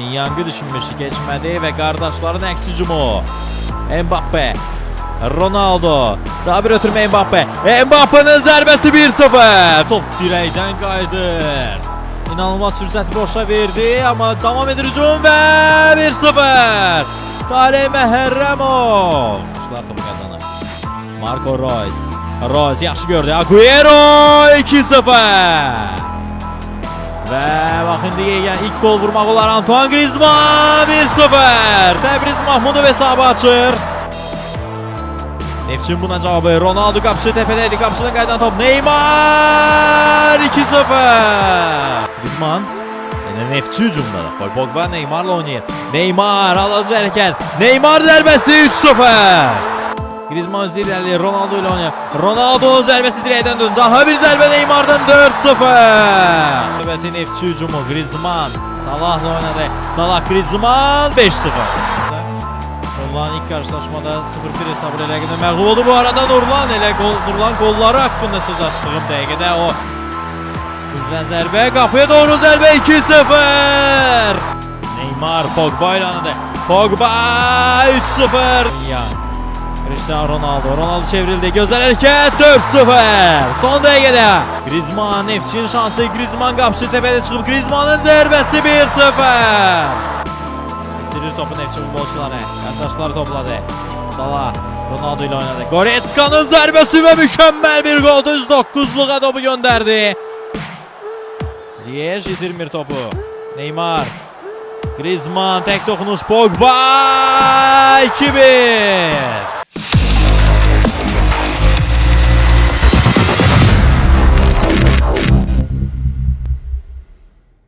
Yangı düşünmüştü geçmedi ve kardeşlerin eksi hücumu. Mbappe. Ronaldo. Daha bir ötürme Mbappe. Mbappe'nin zərbesi 1-0. Top dirəkdən qayıdır. İnanılmaz fürsət boşa verdi ama devam edir hücum ve 1-0. Talih Məhərrəmov. İşlər topu qazanır. Marco Reus. Reus yaxşı gördü. Agüero 2-0. Ve bak indi yani ilk gol vurmak olar Antoine Griezmann 1-0. Təbriz Mahmudov hesabı açır. Neftçinin buna cevabı Ronaldo kapışı tepedeydi kapışına kaydan top. Neymar 2-0 Griezmann Yine Neftçi hücumda. Da Paul Pogba Neymar'la oynayır Neymar alıcı hareket Neymar zərbesi 3-0 Griezmann ilerliyor Ronaldo ile oynuyor. Ronaldo'nun zərbesi direğden döndü. Daha bir zərbe Neymar'dan 4-0 Evet Neftçi hücumu. Griezmann Salah'la oynadı. Salah Griezmann 5-0 Nurlan ilk karşılaşmada 0-1 hesabı ile giden məğlub oldu. Bu arada Nurlan ile gol, Nurlan golları hakkında söz açtığım dəqiqədə o Gücdən zərbə qapıya doğru zərbə 2-0 Neymar Pogba ile oynadı. Pogba 3-0 Young Cristiano Ronaldo Ronaldo çevrildi gözler hareket 4-0 Son dəqiqədə Griezmann Neftçinin şansı Griezmann qapışı təpədə çıxıb Griezmannın zərbəsi 1-0 Bitirir topu Nefçi futbolcuları. Kardeşler topladı. Salah Ronaldo ile oynadı. Goretzka'nın zərbesi ve mükemmel bir gol. Düz 9'luğa topu gönderdi. Ziyech yitirmir topu. Neymar. Griezmann tek dokunuş Pogba 2-1.